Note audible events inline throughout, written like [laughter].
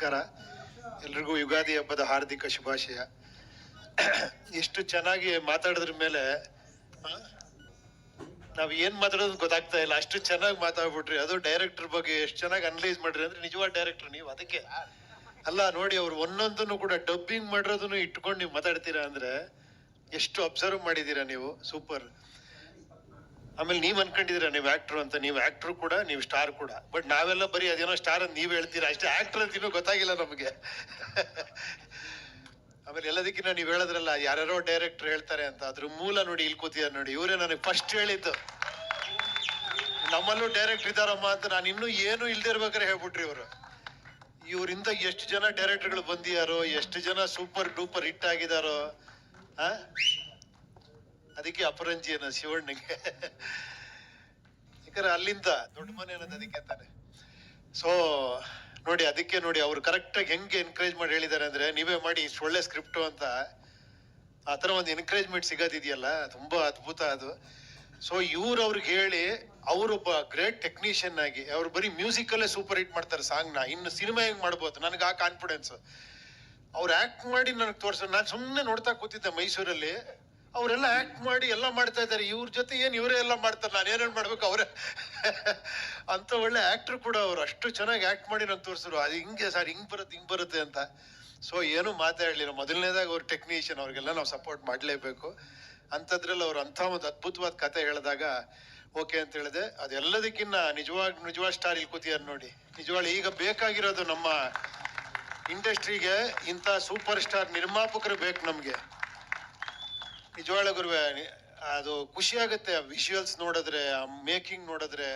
ನಮಸ್ಕಾರ. ಎಲ್ರಿಗೂ ಯುಗಾದಿ ಹಬ್ಬದ ಹಾರ್ದಿಕ ಶುಭಾಶಯ. ಎಷ್ಟು ಚೆನ್ನಾಗಿ ಮಾತಾಡಿದ್ರ ಮೇಲೆ ನಾವು ಏನು ಮಾತಾಡೋದು ಗೊತ್ತಾಗ್ತಾ ಇಲ್ಲ. ಅಷ್ಟು ಚೆನ್ನಾಗಿ ಮಾತಾಡ್ಬಿಟ್ರಿ. ಅದು ಡೈರೆಕ್ಟರ್ ಬಗ್ಗೆ ಎಷ್ಟು ಚೆನ್ನಾಗಿ ಅನಲೈಸ್ ಮಾಡ್ರಿ ಅಂದ್ರೆ ನಿಜವಾದ ಡೈರೆಕ್ಟರ್ ನೀವು. ಅದಕ್ಕೆ ಅಲ್ಲ, ನೋಡಿ ಅವ್ರು ಒಂದೊಂದನ್ನು ಕೂಡ ಡಬ್ಬಿಂಗ್ ಮಾಡಿರೋದನ್ನು ಇಟ್ಕೊಂಡು ನೀವು ಮಾತಾಡ್ತೀರಾ ಅಂದ್ರೆ ಎಷ್ಟು ಅಬ್ಸರ್ವ್ ಮಾಡಿದೀರಾ ನೀವು? ಸೂಪರ್ ಆಮೇಲೆ ನೀವ್ ಅನ್ಕೊಂಡಿದೀರ, ನೀವ್ ಆಕ್ಟರ್ ಅಂತ. ನೀವ್ ಆಕ್ಟರ್ ಕೂಡ, ನೀವ್ ಸ್ಟಾರ್ ಕೂಡ. ಬಟ್ ನಾವೆಲ್ಲ ಬರೀ ಅದೇನೋ ಸ್ಟಾರ್ ಅಂತ ನೀವ್ ಹೇಳ್ತೀರಾ? ಅಷ್ಟೇ ಆಕ್ಟರ್ ಅಂತ ಇನ್ನೂ ಗೊತ್ತಾಗಿಲ್ಲ ನಮಗೆ. ಆಮೇಲೆ ಎಲ್ಲದಕ್ಕಿಂತ ನೀವ್ ಹೇಳದ್ರಲ್ಲ, ಯಾರ್ಯಾರೋ ಡೈರೆಕ್ಟರ್ ಹೇಳ್ತಾರೆ ಅಂತ. ಅದ್ರ ಮೂಲ ನೋಡಿ ಇಲ್ಲಿ ಕೂತಿದ್ದಾರೆ ನೋಡಿ. ಇವರೇ ನನಗೆ ಫಸ್ಟ್ ಹೇಳಿದ್ದು. ನಮ್ಮಲ್ಲೂ ಡೈರೆಕ್ಟರ್ ಇದಾರಮ್ಮ ಅಂತ ನಾನು ಇನ್ನೂ ಏನು ಇಲ್ದೇ ಇರ್ಬೇಕಾದ್ರೆ ಹೇಳ್ಬಿಟ್ರಿ ಇವರು. ಇವರಿಂದ ಎಷ್ಟು ಜನ ಡೈರೆಕ್ಟರ್ಗಳು ಬಂದಿದಾರೋ, ಎಷ್ಟು ಜನ ಸೂಪರ್ ಡೂಪರ್ ಹಿಟ್ ಆಗಿದಾರೋ, ಆ? ಅದಕ್ಕೆ ಅಪರಂಜಿ ಅನ್ನೋ ಶಿವಣ್ಣಗೆ. ಯಾಕಂದ್ರೆ ಅಲ್ಲಿಂದ ದೊಡ್ಡ ಮನೆ ಅನ್ನೋದು ಅದಕ್ಕೆ ತಾನೆ ಸೊ ನೋಡಿ, ಅದಕ್ಕೆ ನೋಡಿ, ಅವ್ರು ಕರೆಕ್ಟಾಗಿ ಹೆಂಗೆ ಎನ್ಕರೇಜ್ ಮಾಡಿ ಹೇಳಿದ್ದಾರೆ ಅಂದ್ರೆ, ನೀವೇ ಮಾಡಿ, ಇಷ್ಟು ಒಳ್ಳೆ ಸ್ಕ್ರಿಪ್ಟು ಅಂತ. ಆ ಥರ ಒಂದು ಎನ್ಕರೇಜ್ಮೆಂಟ್ ಸಿಗೋದಿದೆಯಲ್ಲ, ತುಂಬಾ ಅದ್ಭುತ ಅದು. ಸೊ ಇವ್ರು ಅವ್ರಿಗೆ ಹೇಳಿ ಅವರೊಬ್ಬ ಗ್ರೇಟ್ ಟೆಕ್ನಿಷಿಯನ್ ಆಗಿ, ಅವ್ರು ಬರೀ ಮ್ಯೂಸಿಕಲ್ಲೇ ಸೂಪರ್ ಹಿಟ್ ಮಾಡ್ತಾರೆ ಸಾಂಗ್ನ ಇನ್ನು ಸಿನಿಮಾ ಹೆಂಗ್ ಮಾಡ್ಬೋದು? ನನಗೆ ಆ ಕಾನ್ಫಿಡೆನ್ಸ್ ಅವ್ರು ಆಕ್ಟ್ ಮಾಡಿ ನನಗೆ ತೋರ್ಸ. ನಾನು ಸುಮ್ಮನೆ ನೋಡ್ತಾ ಕೂತಿದ್ದೆ ಮೈಸೂರಲ್ಲಿ. ಅವರೆಲ್ಲ ಆಕ್ಟ್ ಮಾಡಿ ಎಲ್ಲ ಮಾಡ್ತಾ ಇದ್ದಾರೆ. ಇವ್ರ ಜೊತೆ ಏನು ಇವರೇ ಎಲ್ಲ ಮಾಡ್ತಾರೆ? ನಾನು ಏನೇನ್ ಮಾಡ್ಬೇಕು ಅವರೇ? [laughs] ಅಂತ ಒಳ್ಳೆ ಆಕ್ಟರ್ ಕೂಡ ಅವ್ರು. ಅಷ್ಟು ಚೆನ್ನಾಗಿ ಆಕ್ಟ್ ಮಾಡಿ ನಾನು ತೋರಿಸಿದ್ರು. ಅದು ಹಿಂಗೆ ಸರ್ ಹಿಂಗೆ ಬರುತ್ತೆ ಹಿಂಗೆ ಬರುತ್ತೆ ಅಂತ. ಸೊ ಏನು ಮಾತಾಡ್ಲಿಲ್ಲ. ಮೊದಲನೇದಾಗ ಅವ್ರ ಟೆಕ್ನಿಷಿಯನ್ ಅವ್ರಿಗೆಲ್ಲ ನಾವು ಸಪೋರ್ಟ್ ಮಾಡಲೇಬೇಕು. ಅಂಥದ್ರಲ್ಲಿ ಅವ್ರು ಅಂಥ ಒಂದು ಅದ್ಭುತವಾದ ಕತೆ ಹೇಳಿದಾಗ, ಓಕೆ ಅಂತ ಹೇಳಿದೆ. ಅದೆಲ್ಲದಕ್ಕಿನ್ನ ನಿಜವಾಗ್ ನಿಜವಾದ ಸ್ಟಾರ್ ಇಲ್ಲಿ ಕೂತಿಯಾರ ನೋಡಿ. ನಿಜವಾಗ್ಲೂ ಈಗ ಬೇಕಾಗಿರೋದು ನಮ್ಮ ಇಂಡಸ್ಟ್ರಿಗೆ ಇಂಥ ಸೂಪರ್ ಸ್ಟಾರ್ ನಿರ್ಮಾಪಕರು ಬೇಕು ನಮಗೆ. ನಿಜವಾಳ ಗುರುವೆ ಅದು ಖುಷಿ ಆಗುತ್ತೆ ವಿಶುವಲ್ಸ್ ನೋಡಿದ್ರೆ, ಆ ಮೇಕಿಂಗ್ ನೋಡಿದ್ರೆ.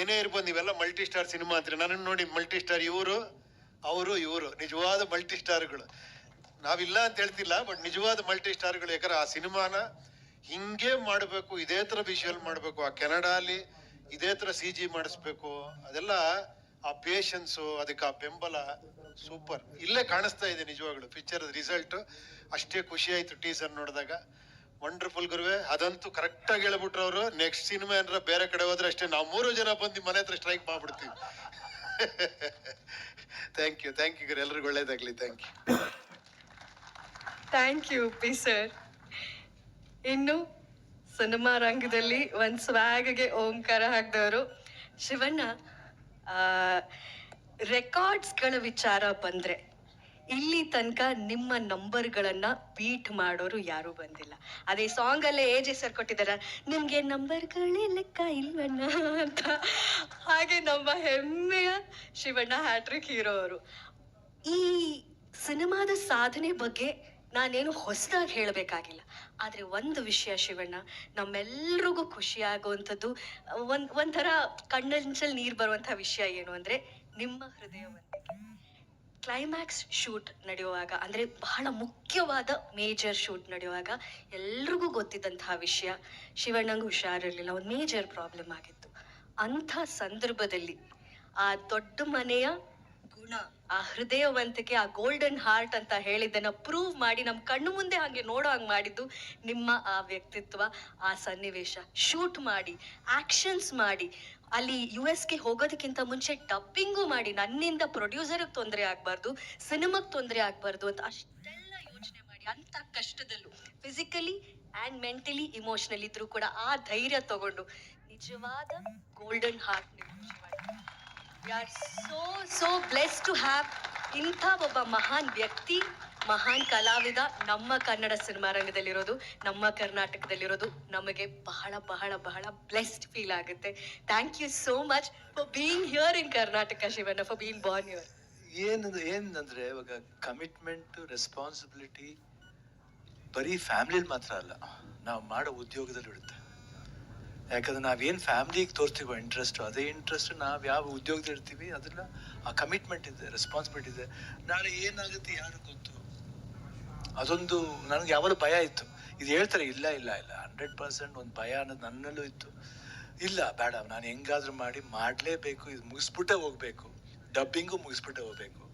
ಏನೇ ಇರ್ಬೋದು ನೀವೆಲ್ಲ ಮಲ್ಟಿ ಸ್ಟಾರ್ ಸಿನಿಮಾ ಅಂತೀರಿ. ನನ್ನನ್ನು ನೋಡಿ ಮಲ್ಟಿ ಸ್ಟಾರ್ ಇವರು, ಅವರು ಇವರು. ನಿಜವಾದ ಮಲ್ಟಿ ಸ್ಟಾರ್ಗಳು ನಾವಿಲ್ಲ ಅಂತ ಹೇಳ್ತಿಲ್ಲ ಬಟ್ ನಿಜವಾದ ಮಲ್ಟಿ ಸ್ಟಾರ್ಗಳು ಯಾಕಂದ್ರೆ ಆ ಸಿನಿಮಾನ ಹಿಂಗೆ ಮಾಡಬೇಕು, ಇದೇ ತರ ವಿಶುವಲ್ ಮಾಡಬೇಕು. ಆ ಕೆನಡಾ ಅಲ್ಲಿ ಇದೇ ತರ ಸಿ ಜಿ ಮಾಡಿಸ್ಬೇಕು. ಅದೆಲ್ಲ ಆ ಪೇಷನ್ಸು ಅದಕ್ಕೆ ಆ ಬೆಂಬಲ ಸೂಪರ್ ಇಲ್ಲೇ ಕಾಣಿಸ್ತಾ ಇದೆ ನಿಜವಾಗ್ಲು. ಪಿಕ್ಚರ್ ರಿಸಲ್ಟ್ ಅಷ್ಟೇ ಖುಷಿ ಆಯ್ತು ಟೀಸರ್ ನೋಡಿದಾಗ. ವಂಡರ್ಫುಲ್ ಗುರುವೆ, ಅದಂತೂ ಕರೆಕ್ಟ್ ಆಗಿ ಹೇಳ್ಬಿಟ್ರು ಅವರು. ನೆಕ್ಸ್ಟ್ ಸಿನಿಮಾ ಏನಾರ ಬೇರೆ ಕಡೆ ಹೋದ್ರೆ ಅಷ್ಟೇ ನಾವು ಮೂರು ಜನ ಬಂದು ಮನೆ ಹತ್ರ ಸ್ಟ್ರೈಕ್ ಮಾಡ್ಬಿಡ್ತೀವಿ. ಥ್ಯಾಂಕ್ ಯು ಥ್ಯಾಂಕ್ ಯು ಗುರು. ಎಲ್ರಿಗೂ ಒಳ್ಳೇದಾಗ್ಲಿ. Thank you thank you P sir ಇನ್ನು ಸಿನಿಮಾ ರಂಗದಲ್ಲಿ ಒಂದು ಸ್ವಾಗ್ಗೆ ಓಂಕಾರ ಹಾಕಿದವರು ಶಿವಣ್ಣ. ರೆಕಾರ್ಡ್ಸ್ಗಳ ವಿಚಾರ ಬಂದ್ರೆ ಇಲ್ಲಿ ತನಕ ನಿಮ್ಮ ನಂಬರ್ಗಳನ್ನ ಬೀಟ್ ಮಾಡೋರು ಯಾರು ಬಂದಿಲ್ಲ. ಅದೇ ಸಾಂಗ್ ಅಲ್ಲೇ ಏಜೆ ಸರ್ ಕೊಟ್ಟಿದ್ದಾರೆ, ನಿಮ್ಗೆ ನಂಬರ್ಗಳೇ ಲೆಕ್ಕ ಇಲ್ವಣ್ಣ ಅಂತ. ಹಾಗೆ ನಮ್ಮ ಹೆಮ್ಮೆಯ ಶಿವಣ್ಣ ಹ್ಯಾಟ್ರಿಕ್ ಹೀರೋ ಅವರು ಈ ಸಿನಿಮಾದ ಸಾಧನೆ ಬಗ್ಗೆ ನಾನೇನು ಹೊಸದಾಗಿ ಹೇಳಬೇಕಾಗಿಲ್ಲ. ಆದರೆ ಒಂದು ವಿಷಯ ಶಿವಣ್ಣ, ನಮ್ಮೆಲ್ರಿಗೂ ಖುಷಿ ಆಗುವಂಥದ್ದು ಒಂದು, ಒಂಥರ ಕಣ್ಣಂಚಲ್ಲಿ ನೀರು ಬರುವಂಥ ವಿಷಯ ಏನು ಅಂದರೆ ನಿಮ್ಮ ಹೃದಯವಂತಿಕೆ ಕ್ಲೈಮ್ಯಾಕ್ಸ್ ಶೂಟ್ ನಡೆಯುವಾಗ, ಅಂದರೆ ಬಹಳ ಮುಖ್ಯವಾದ ಮೇಜರ್ ಶೂಟ್ ನಡೆಯುವಾಗ ಎಲ್ರಿಗೂ ಗೊತ್ತಿದ್ದಂತಹ ವಿಷಯ ಶಿವಣ್ಣಂಗೆ ಹುಷಾರಿರಲಿಲ್ಲ, ಒಂದು ಮೇಜರ್ ಪ್ರಾಬ್ಲಮ್ ಆಗಿತ್ತು. ಅಂಥ ಸಂದರ್ಭದಲ್ಲಿ ಆ ದೊಡ್ಡ ಮನೆಯ ಗುಣ, ಆ ಹೃದಯವಂತಿಕೆ, ಆ ಗೋಲ್ಡನ್ ಹಾರ್ಟ್ ಅಂತ ಹೇಳಿದ್ದನ್ನ ಪ್ರೂವ್ ಮಾಡಿ ನಮ್ಮ ಕಣ್ಣು ಮುಂದೆ ಹಾಗೆ ನೋಡೋ ಹಾಗೆ ಮಾಡಿದ್ದು ನಿಮ್ಮ ಆ ವ್ಯಕ್ತಿತ್ವ, ಆ ಸನ್ನಿವೇಶ. ಶೂಟ್ ಮಾಡಿ ಆಕ್ಷನ್ಸ್ ಮಾಡಿ ಅಲ್ಲಿ ಯು ಎಸ್ಗೆ ಹೋಗೋದಕ್ಕಿಂತ ಮುಂಚೆ ಡಬ್ಬಿಂಗು ಮಾಡಿ ನನ್ನಿಂದ ಪ್ರೊಡ್ಯೂಸರ್ಗೆ ತೊಂದರೆ ಆಗಬಾರ್ದು ಸಿನಿಮಾಗೆ ತೊಂದರೆ ಆಗ್ಬಾರ್ದು ಅಂತ ಅಷ್ಟೆಲ್ಲ ಯೋಚನೆ ಮಾಡಿ ಅಂತ ಕಷ್ಟದಲ್ಲೂ ಫಿಸಿಕಲಿ ಆ್ಯಂಡ್ ಮೆಂಟಲಿ ಇಮೋಷನಲ್ ಇದ್ರೂ ಕೂಡ ಆ ಧೈರ್ಯ ತಗೊಂಡು ನಿಜವಾದ golden heart so so bless to have ಇಂಥ ಒಬ್ಬ ಮಹಾನ್ ವ್ಯಕ್ತಿ. ಮಹಾನ್ ಕಲಾವಿದ ನಮ್ಮ ಕನ್ನಡ ಸಿನಿಮಾ ರಂಗದಲ್ಲಿರೋದು, ನಮ್ಮ ಕರ್ನಾಟಕದಲ್ಲಿರೋದು ನಮಗೆ ಬಹಳ ಬಹಳ ಬಹಳ ಬ್ಲೆಸ್ಡ್ ಫೀಲ್ ಆಗುತ್ತೆ. Thank you so much for being here in Karnataka Shivanna for being born here ಏನಂದ್ರೆ ಏನಂದ್ರೆ ಇವಾಗ ಕಮಿಟ್ಮೆಂಟ್ ರೆಸ್ಪಾನ್ಸಿಬಿಲಿಟಿ ಬರೀ ಫ್ಯಾಮಿಲಿ ಮಾತ್ರ ಅಲ್ಲ, ನಾವು ಮಾಡೋ ಉದ್ಯೋಗದಲ್ಲಿ ಇಡುತ್ತೆ ಯಾಕಂದ್ರೆ ನಾವೇನು ಫ್ಯಾಮಿಲಿಗೆ ತೋರ್ತೀವೋ ಇಂಟ್ರೆಸ್ಟು ಅದೇ ಇಂಟ್ರೆಸ್ಟ್ ನಾವು ಯಾವ ಉದ್ಯೋಗದಲ್ಲಿ ಇರ್ತೀವಿ ಅದನ್ನ ಆ ಕಮಿಟ್ಮೆಂಟ್ ಇದೆ ರೆಸ್ಪಾನ್ಸಿಬಿಲಿಟಿ ಇದೆ. ನಾಳೆ ಏನಾಗುತ್ತೆ, ಯಾರು ಗೊತ್ತು? ಅದೊಂದು ನನಗೆ ಯಾವಾಗಲೂ ಭಯ ಇತ್ತು. ಇದು ಹೇಳ್ತಾರೆ, ಇಲ್ಲ ಇಲ್ಲ ಇಲ್ಲ ಹಂಡ್ರೆಡ್ ಪರ್ಸೆಂಟ್ ಒಂದು ಭಯ ಅನ್ನೋದು ನನ್ನಲ್ಲೂ ಇತ್ತು. ಇಲ್ಲ, ಬೇಡ, ನಾನು ಹೆಂಗಾದ್ರೂ ಮಾಡಿ ಮಾಡಲೇಬೇಕು, ಇದು ಮುಗಿಸ್ಬಿಟ್ಟೆ ಹೋಗ್ಬೇಕು. ಡಬ್ಬಿಂಗು ಮುಗಿಸ್ಬಿಟ್ಟೆ ಹೋಗ್ಬೇಕು.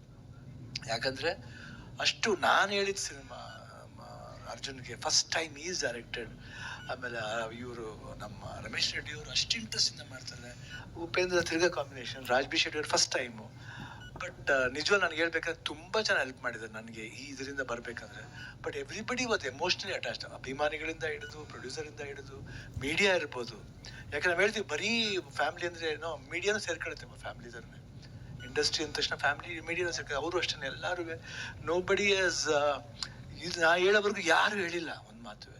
ಯಾಕಂದ್ರೆ ಅಷ್ಟು ನಾನು ಹೇಳಿದ ಸಿನಿಮಾ ಅರ್ಜುನ್ಗೆ ಫಸ್ಟ್ ಟೈಮ್ ಈಸ್ ಡೈರೆಕ್ಟೆಡ್ ಆಮೇಲೆ ಇವರು ನಮ್ಮ ರಮೇಶ್ ರೆಡ್ಡಿ ಅವರು ಅಷ್ಟು ಇಂಟ್ರೆಸ್ಟಿಂದ ಮಾಡ್ತಾರೆ. ಉಪೇಂದ್ರ ತಿರ್ಗಾ ಕಾಂಬಿನೇಷನ್ ರಾಜ್ಬಿ ಶೆಟ್ಟಿ ಅವರು ಫಸ್ಟ್ ಟೈಮು ಬಟ್ ನಿಜವಾಗ ನನಗೆ ಹೇಳ್ಬೇಕಾದ್ರೆ ತುಂಬಾ ಜನ ಹೆಲ್ಪ್ ಮಾಡಿದ್ದಾರೆ ನನಗೆ ಈ ಇದರಿಂದ ಬರಬೇಕಂದ್ರೆ. But everybody was emotionally attach ಅಭಿಮಾನಿಗಳಿಂದ ಹಿಡಿದು ಪ್ರೊಡ್ಯೂಸರಿಂದ ಹಿಡಿದು ಮೀಡಿಯಾ ಇರ್ಬೋದು. ಯಾಕಂದ್ರೆ ನಾವು ಹೇಳ್ತೀವಿ, ಬರೀ ಫ್ಯಾಮಿಲಿ ಅಂದ್ರೆ ಏನೋ ಮೀಡಿಯಾನು ಸೇರ್ಕೊಳುತ್ತೆ ಫ್ಯಾಮಿಲಿ ಥರನೇ ಇಂಡಸ್ಟ್ರಿ ಅಂದ ತಕ್ಷಣ ಫ್ಯಾಮಿಲಿ ಮೀಡಿಯಾನು ಸೇರ್ಕೊಂಡು ಅವರು ಅಷ್ಟೇ ಎಲ್ಲರೂ ನೋ ಬಡಿ ಆಸ್ ಇದು ನಾ ಹೇಳೋವರೆಗೂ ಯಾರು ಹೇಳಿಲ್ಲ ಒಂದು ಮಾತು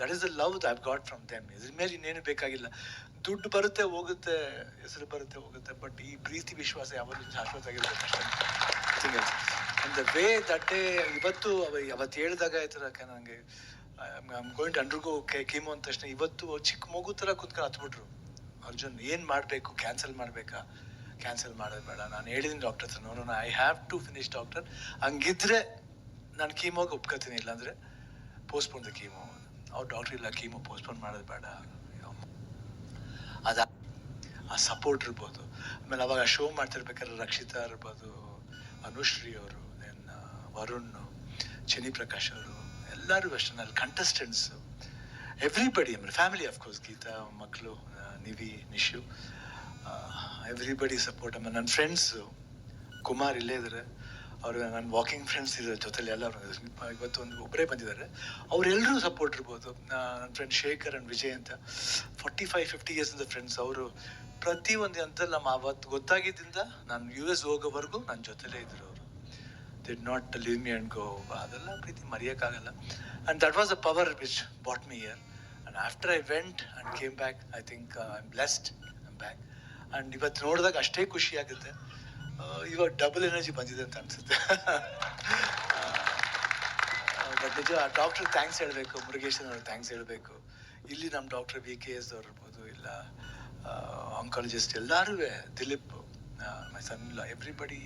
that is the love I got from them ಇದ್ರ ಮೇಲೆ ಇನ್ನೇನು ಬೇಕಾಗಿಲ್ಲ. ದುಡ್ಡು ಬರುತ್ತೆ, ಹೋಗುತ್ತೆ, ಹೆಸರು ಬರುತ್ತೆ, ಹೋಗುತ್ತೆ ಬಟ್ ಈ ಪ್ರೀತಿ, ವಿಶ್ವಾಸ ಯಾವಾಗಲೂ ಶಾಶ್ವತ ಅಷ್ಟೇ. And the way that day ಇವತ್ತು ಅವ, ಅವತ್ತು ಹೇಳಿದಾಗ ಥರ ನನಗೆ ಗೋಯಿಂಟ್ ಅಂಡ್ರಿಗೋ ಕೀಮೋ ಅಂದ ತಕ್ಷಣ ಇವತ್ತು ಚಿಕ್ಕ ಮಗು ಥರ ಕುತ್ಕೊಂಡು ಹತ್ಬಿಟ್ರು. ಅರ್ಜುನ್, ಏನು ಮಾಡಬೇಕು? ಕ್ಯಾನ್ಸಲ್ ಮಾಡಬೇಕಾ? ಕ್ಯಾನ್ಸಲ್ ಮಾಡೋದು ಬೇಡ. ನಾನು ಹೇಳಿದ್ದೀನಿ ಡಾಕ್ಟರ್ ಹತ್ರ ನೋಡೋಣ I have to finish doctor ಹಂಗಿದ್ರೆ ನಾನು ಕೀಮೋಗೆ ಒಪ್ಕೋತೀನಿ, ಇಲ್ಲಾಂದ್ರೆ ಪೋಸ್ಟ್ಪೋನ್ ದ ಕೀಮೋ ಅವ್ರು ಡಾಕ್ಟರ್ ಇಲ್ಲ ಕೀಮೋ ಪೋಸ್ಟ್ಪೋನ್ ಮಾಡೋದು ಬೇಡ. ಅದ ಆ ಸಪೋರ್ಟ್ ಇರ್ಬೋದು. ಆಮೇಲೆ ಅವಾಗ ಶೋ ಮಾಡ್ತಿರ್ಬೇಕಾದ್ರೆ ರಕ್ಷಿತಾ ಇರ್ಬೋದು, ಅನುಶ್ರೀ ಅವರು ದೆನ್ ವರುಣ್ ಚಿನಿ ಪ್ರಕಾಶ್ ಅವರು, ಎಲ್ಲರೂ ಅಷ್ಟೇ. ಅಲ್ಲಿ ಕಂಟೆಸ್ಟೆಂಟ್ಸ್ ಎವ್ರಿಬಡಿ ಆಮೇಲೆ ಫ್ಯಾಮಿಲಿ ಅಫ್ಕೋರ್ಸ್ ಗೀತಾ ಮಕ್ಕಳು ನಿವಿ, ನಿಶು ಎವ್ರಿಬಡಿ ಸಪೋರ್ಟ್ ಆಮೇಲೆ ನನ್ನ ಫ್ರೆಂಡ್ಸು ಕುಮಾರ್ ಇಲ್ಲೇ ಇದ್ದಾರೆ ಅವರು ನನ್ನ ವಾಕಿಂಗ್ ಫ್ರೆಂಡ್ಸ್ ಇದ್ದಾರೆ ಜೊತೆಲಿ ಎಲ್ಲ ಇವತ್ತು ಒಂದು ಒಬ್ಬರೇ ಬಂದಿದ್ದಾರೆ. ಅವರೆಲ್ಲರೂ ಸಪೋರ್ಟ್ ಇರ್ಬೋದು. ನನ್ನ ಫ್ರೆಂಡ್ ಶೇಖರ್ ಅಂಡ್ ವಿಜಯ್ ಅಂತ. ಫಾರ್ಟಿ ಫೈವ್ ಫಿಫ್ಟಿ ಇಯರ್ಸ್ ಅಂತ ಫ್ರೆಂಡ್ಸ್ ಅವರು ಪ್ರತಿ ಒಂದು ಅಂತ ನಮ್ಮ ಅವತ್ತು ಗೊತ್ತಾಗಿದ್ದರಿಂದ ನಾನು ಯು ಎಸ್ ಹೋಗೋವರೆಗೂ ನನ್ನ ಜೊತೆಲೇ ಇದ್ರು ಅವರು. Did not leave me and go ಅದೆಲ್ಲ ಪ್ರೀತಿ ಮರೆಯೋಕ್ಕಾಗಲ್ಲ. And that was a power which bought me here and after I went and came back I think I am blessed back and ಇವತ್ತು ನೋಡಿದಾಗ ಅಷ್ಟೇ ಖುಷಿ ಆಗುತ್ತೆ. ಇವಾಗ ಡಬಲ್ ಎನರ್ಜಿ ಬಂದಿದೆ ಅಂತ ಅನ್ಸುತ್ತೆ. ಬಟ್ ನಿಜ ಡಾಕ್ಟರ್ ಥ್ಯಾಂಕ್ಸ್ ಹೇಳಬೇಕು, ಮುರುಗೇಶನ್ ಅವ್ರಿಗೆ ಥ್ಯಾಂಕ್ಸ್ ಹೇಳಬೇಕು. ಇಲ್ಲಿ ನಮ್ಮ ಡಾಕ್ಟರ್ ವಿ ಕೆ ಎಸ್ ಅವ್ರು ಇರ್ಬೋದು, ಇಲ್ಲ ಆಂಕಾಲಜಿಸ್ಟ್ ಎಲ್ಲರೂ ದಿಲೀಪ್ ಮೈ ಸನ್ ಇಲ್ಲ everybody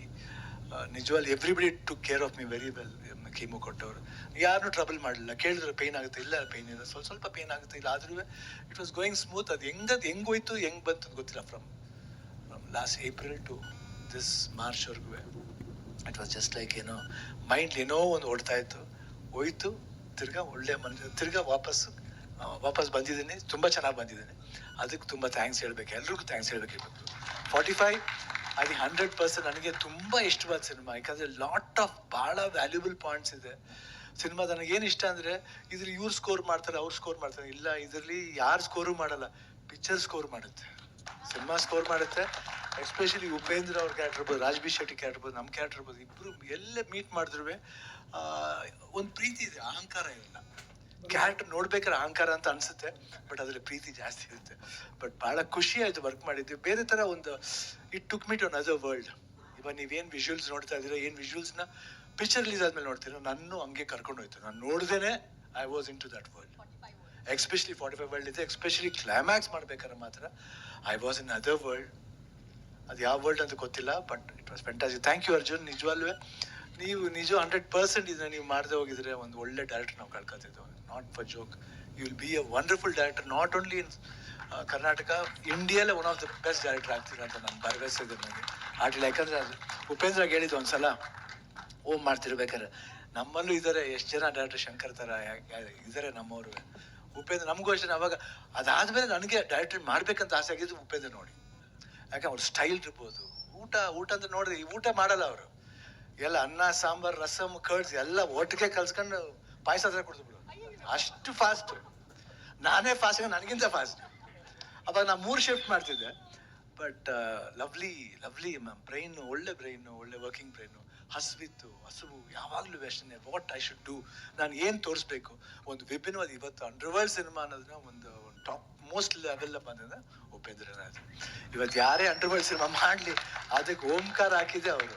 ನಿಜವಾಗ್ಲಿ everybody to care of me very well chemo ಕೊಟ್ಟವರು. ಯಾರನ್ನೂ ಟ್ರಬಲ್ ಮಾಡಲಿಲ್ಲ. ಕೇಳಿದ್ರೆ ಪೇನ್ ಆಗುತ್ತೆ? ಇಲ್ಲ ಪೇನ್ ಇಲ್ಲ. ಸ್ವಲ್ಪ ಸ್ವಲ್ಪ ಪೇನ್ ಆಗುತ್ತೆ. ಇಲ್ಲ, ಆದ್ರೂ ಇಟ್ ವಾಸ್ ಗೋಯಿಂಗ್ ಸ್ಮೂತ್ ಅದು ಹೆಂಗದು ಹೆಂಗೋಯ್ತು ಹೆಂಗ್ ಬಂತು ಗೊತ್ತಿಲ್ಲ from from last April to this ಮಾರ್ಚ್ವರೆಗೂ it was just like ಏನೋ ಮೈಂಡ್ ಏನೋ ಒಂದು ಓಡ್ತಾ ಇತ್ತು. ಹೋಯ್ತು, ತಿರ್ಗಾ ಒಳ್ಳೆ ಮನಸ್ಸು ತಿರ್ಗಾ ವಾಪಸ್ಸು ವಾಪಸ್ ಬಂದಿದ್ದೀನಿ. ತುಂಬ ಚೆನ್ನಾಗಿ ಬಂದಿದ್ದೀನಿ. ಅದಕ್ಕೆ ತುಂಬ ಥ್ಯಾಂಕ್ಸ್ ಹೇಳ್ಬೇಕು. ಎಲ್ರಿಗೂ ಥ್ಯಾಂಕ್ಸ್ ಹೇಳ್ಬೇಕು ಫಾರ್ಟಿ ಫೈವ್ ಅದು ಹಂಡ್ರೆಡ್ ಪರ್ಸೆಂಟ್ ನನಗೆ ತುಂಬ ಇಷ್ಟವಾದ ಸಿನಿಮಾ ಯಾಕಂದರೆ ಲಾಟ್ ಆಫ್ ಭಾಳ ವ್ಯಾಲ್ಯೂಬಲ್ ಪಾಯಿಂಟ್ಸ್ ಇದೆ. ಸಿನಿಮಾ ನನಗೆ ಏನು ಇಷ್ಟ ಅಂದರೆ, ಇದ್ರಲ್ಲಿ ಇವ್ರು ಸ್ಕೋರ್ ಮಾಡ್ತಾರೆ, ಅವ್ರು ಸ್ಕೋರ್ ಮಾಡ್ತಾರೆ. ಇಲ್ಲ, ಇದರಲ್ಲಿ ಯಾರು ಸ್ಕೋರು ಮಾಡಲ್ಲ ಪಿಕ್ಚರ್ ಸ್ಕೋರ್ ಮಾಡುತ್ತೆ. ಸಿನಿಮಾ ಸ್ಕೋರ್ ಮಾಡುತ್ತೆ. ಎಸ್ಪೆಷಲಿ ಉಪೇಂದ್ರ ಅವ್ರ ಕ್ಯಾರೆಕ್ಟರ್ ಇರ್ಬೋದು ರಾಜ್ಬಿ ಶೆಟ್ಟಿ ಕ್ಯಾರೆಕ್ಟರ್ ಇರ್ಬೋದು ನಮ್ಮ ಕ್ಯಾರೆಕ್ಟರ್ ಇರ್ಬೋದು, ಇಬ್ರು ಎಲ್ಲ ಮೀಟ್ ಮಾಡಿದ್ರು ಒಂದು ಪ್ರೀತಿ ಇದೆ, ಅಹಂಕಾರ ಇಲ್ಲ. ಕ್ಯಾರೆಕ್ಟರ್ ನೋಡ್ಬೇಕಾದ್ರೆ ಅಹಂಕಾರ ಅಂತ ಅನ್ಸುತ್ತೆ ಬಟ್ ಅದರಲ್ಲಿ ಪ್ರೀತಿ ಜಾಸ್ತಿ ಇರುತ್ತೆ. ಬಟ್ ಬಹಳ ಖುಷಿ ಆಯ್ತು ವರ್ಕ್ ಮಾಡಿದ್ವಿ ಬೇರೆ ತರ ಒಂದು it took me to another world ಇವಾಗ ನೀವೇನು ವಿಜುವಲ್ಸ್ ನೋಡ್ತಾ ಇದ್ದೀರಾ, ಏನ್ ವಿಜುವಲ್ಸ್ನ ಪಿಕ್ಚರ್ ರಿಲೀಸ್ ಆದ್ಮೇಲೆ ನೋಡ್ತೀರಾ ನಾನು ಹಂಗೆ ಕರ್ಕೊಂಡು ಹೋಯ್ತು. ನಾನು ನೋಡ್ದೇನೆ I was in to that world especially forty five world ಇದೆ ಎಕ್ಸ್ಪೆಷಲಿ ಕ್ಲೈಮ್ಯಾಕ್ಸ್ ಮಾಡ್ಬೇಕಾದ್ರೆ ಮಾತ್ರ I was in other world ಅದು ಯಾವ ವರ್ಲ್ಡ್ ಅಂತ ಗೊತ್ತಿಲ್ಲ but it was fantasy thank you Arjun. ನಿಜವಾಗ್ಲೂ, ನೀವು ನಿಜ ಹಂಡ್ರೆಡ್ ಪರ್ಸೆಂಟ್ ಇದನ್ನ ನೀವು ಮಾಡದೆ ಹೋಗಿದ್ರೆ ಒಂದು ಒಳ್ಳೆ ಡೈರೆಕ್ಟರ್ ನಾವು ಕಳ್ಕೊತಿದ್ದೆವು not for joke you will be a wonderful director not only in Karnataka ಇಂಡಿಯಾಲೇ one of the best director ಆಗ್ತೀರ ಅಂತ ನಾನು ಭರವಸೆ ನನಗೆ. ಆಟಲಿ ಯಾಕಂದ್ರೆ ಅದು ಉಪೇಂದ್ರ ಹೇಳಿದ್ದು ಒಂದ್ಸಲ ಓಮ್ ಮಾಡ್ತಿರ್ಬೇಕಾದ್ರೆ, ನಮ್ಮಲ್ಲೂ ಇದ್ದಾರೆ ಎಷ್ಟು ಜನ ಡೈರೆಕ್ಟರ್ ಶಂಕರ್ ಥರ ಇದ್ದಾರೆ ನಮ್ಮವರು. ಉಪೇಂದ್ರ, ನಮಗೂ ಅಷ್ಟೇ, ಅವಾಗ ಅದಾದ್ಮೇಲೆ ನನಗೆ ಡೈರೆಕ್ಟರ್ ಮಾಡ್ಬೇಕಂತ ಆಸೆ ಆಗಿದ್ದು ಉಪೇಂದ್ರ ನೋಡಿ. ಯಾಕೆ ಅವ್ರ ಸ್ಟೈಲ್ ಇರ್ಬೋದು. ಊಟ ಊಟ ಅಂತ ನೋಡಿದ್ರೆ ಈ ಊಟ ಮಾಡಲ್ಲ ಅವರು. ಎಲ್ಲ ಅನ್ನ, ಸಾಂಬಾರ್ ರಸಮ್ ಕರ್ಡ್ಸ್ ಎಲ್ಲ ಒಟ್ಟಿಗೆ ಕಲ್ಸ್ಕೊಂಡು ಪಾಯಸ ಹತ್ರ ಕುಡಿದ್ಬಿಡು ಬಿಡು. ಅಷ್ಟು ಫಾಸ್ಟ್ ನಾನೇ ಫಾಸ್ಟ್ ನನಗಿಂತ ಫಾಸ್ಟ್ ಅವಾಗ ನಾ ಮೂರು ಶಿಫ್ಟ್ ಮಾಡ್ತಿದ್ದೆ. ಬಟ್ ಲವ್ಲಿ ಲವ್ಲಿ ಬ್ರೈನ್ ಒಳ್ಳೆ ಬ್ರೈನ್ ಒಳ್ಳೆ ವರ್ಕಿಂಗ್ ಬ್ರೈನು ಹಸುವಿತ್ತು, ಹಸುವು, ಯಾವಾಗಲೂ ವ್ಯಸನೆ ವಾಟ್ ಐ ಶುಡ್ ಡೂ ನಾನು ಏನು ತೋರಿಸ್ಬೇಕು? ಒಂದು ವಿಭಿನ್ನವಾದ ಇವತ್ತು ಅಂಡರ್ವರ್ಲ್ಡ್ ಸಿನಿಮಾ ಅನ್ನೋದನ್ನ ಒಂದು ಟಾಪ್ ಮೋಸ್ಟ್ ಅವೆಲ್ಲ ಬಂದಿದೆ ಉಪೇಂದ್ರನಾಥ್. ಇವತ್ತು ಯಾರೇ ಅಂಡರ್ವರ್ಲ್ಡ್ ಸಿನಿಮಾ ಮಾಡಲಿ. ಅದಕ್ಕೆ ಓಂಕಾರ ಹಾಕಿದೆ ಅವರು.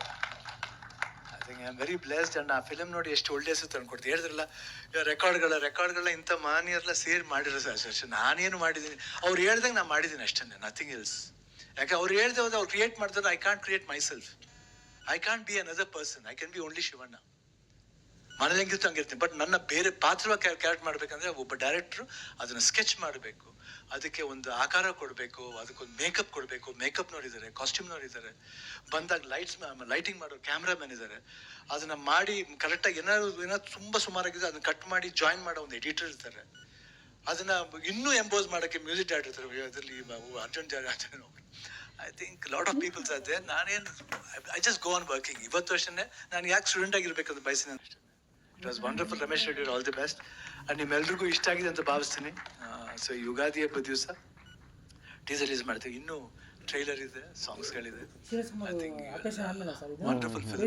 I am very blessed and ಆ ಫಿಲಮ್ ನೋಡಿ ಎಷ್ಟು ಒಳ್ಳೆ ಹೆಸರು ತಂದ್ಕೊಡ್ತೀವಿ ಹೇಳಿದ್ರಲ್ಲ ರೆಕಾರ್ಡ್ಗಳ ರೆಕಾರ್ಡ್ಗಳ ಇಂಥ ಮಾನ್ಯರೆಲ್ಲ ಸೇರಿ ಮಾಡಿರೋ ಸರ್. ನಾನೇನು ಮಾಡಿದ್ದೀನಿ? ಅವ್ರು ಹೇಳ್ದಂಗೆ ನಾನು ಮಾಡಿದ್ದೀನಿ ಅಷ್ಟೇ ನಥಿಂಗ್ ಎಲ್ಸ್ ಯಾಕೆ ಅವ್ರು ಹೇಳ್ದೆ ಹೋದ್ರೆ ಅವ್ರು ಕ್ರಿಯೇಟ್ ಮಾಡ್ತಾರೆ I can't create myself I can't be another person I can be only Shivanna. ಮನೇಲಿ ಹೆಂಗಿರ್ತು ಹಂಗಿರ್ತೀನಿ. ಬಟ್ ನನ್ನ ಬೇರೆ ಪಾತ್ರವಾಗಿ ಕ್ಯಾರೆಕ್ಟ್ ಮಾಡ್ಬೇಕಂದ್ರೆ ಒಬ್ಬ ಡೈರೆಕ್ಟ್ರು ಅದನ್ನ ಸ್ಕೆಚ್ ಮಾಡಬೇಕು. ಅದಕ್ಕೆ ಒಂದು ಆಕಾರ ಕೊಡಬೇಕು, ಅದಕ್ಕೊಂದು ಮೇಕಪ್ ಕೊಡಬೇಕು. ಮೇಕಪ್ನವ್ರಿದ್ದಾರೆ ಇದ್ದಾರೆ ಕಾಸ್ಟ್ಯೂಮ್ ಇದ್ದಾರೆ ಬಂದಾಗ ಲೈಟ್ಸ್ ಲೈಟಿಂಗ್ ಮಾಡೋ ಕ್ಯಾಮ್ರಾಮನ್ ಇದ್ದಾರೆ. ಅದನ್ನ ಮಾಡಿ ಕರೆಕ್ಟಾಗಿ ಏನಾದ್ರು ಏನಾದ್ರು ತುಂಬ ಸುಮಾರಾಗಿದೆ, ಅದನ್ನ ಕಟ್ ಮಾಡಿ ಜಾಯಿನ್ ಮಾಡೋ ಒಂದು ಎಡಿಟರ್ ಇರ್ತಾರೆ ಅದನ್ನ ಇನ್ನೂ ಎಂಬೋಸ್ ಮಾಡೋಕ್ಕೆ ಮ್ಯೂಸಿಕ್ ಡೈರೆಕ್ಟರ್ ಇರ್ತಾರೆ ಇದರಲ್ಲಿ Arjun George I think lot of peoples ಅದೇ ನಾನೇನು I just go on working ಇವತ್ತು ವರ್ಷನೇ ನಾನು ಯಾಕೆ ಸ್ಟೂಡೆಂಟ್ ಆಗಿರ್ಬೇಕಂತ ಬಯಸಿನ ಅಷ್ಟೇ it was wonderful Ramesh Reddy all the best and ನಿಮ್ಮೆಲ್ರಿಗೂ ಇಷ್ಟ ಆಗಿದೆ ಅಂತ ಭಾವಿಸ್ತೀನಿ. ಸೊ ಯುಗಾದಿ ಹಬ್ಬ ದಿವಸ ಟೀಸರ್ ರಿಲೀಸ್ ಮಾಡ್ತೀವಿ. ಇನ್ನೂ ಟ್ರೈಲರ್ ಇದೆ ಸಾಂಗ್ಸ್ಗಳಿದೆ ವಂಡರ್ಫುಲ್ ಫಿಲ್ಮ್